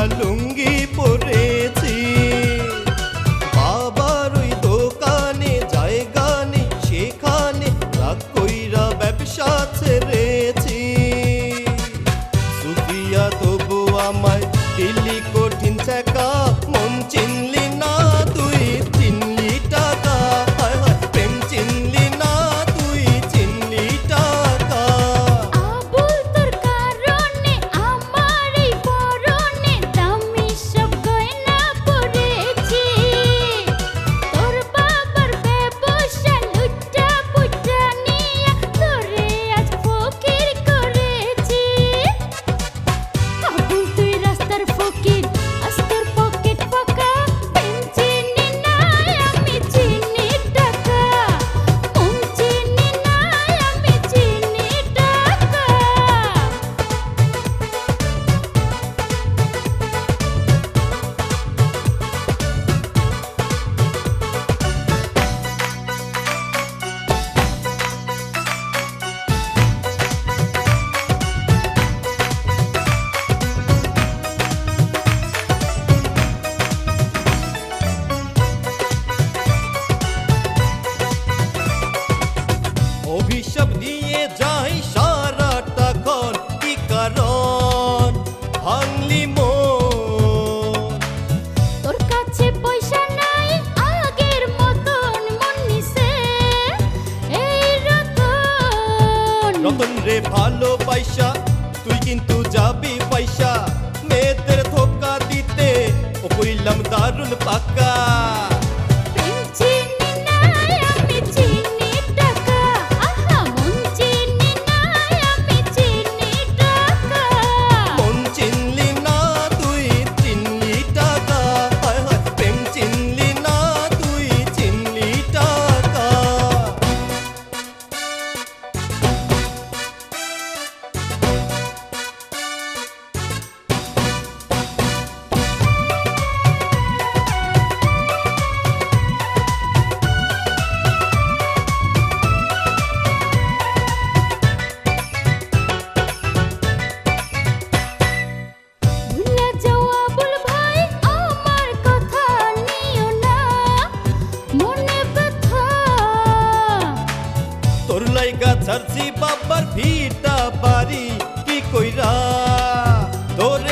தள்ளுங்கி এখন রে ভালো পয়সা, তুই কিন্তু যাবি পয়সা। মেয়েদের ধোকা দিতে ও কইলাম দারুণ পাকা। আবার ভিটা বাড়ি কি কইরা? তোরে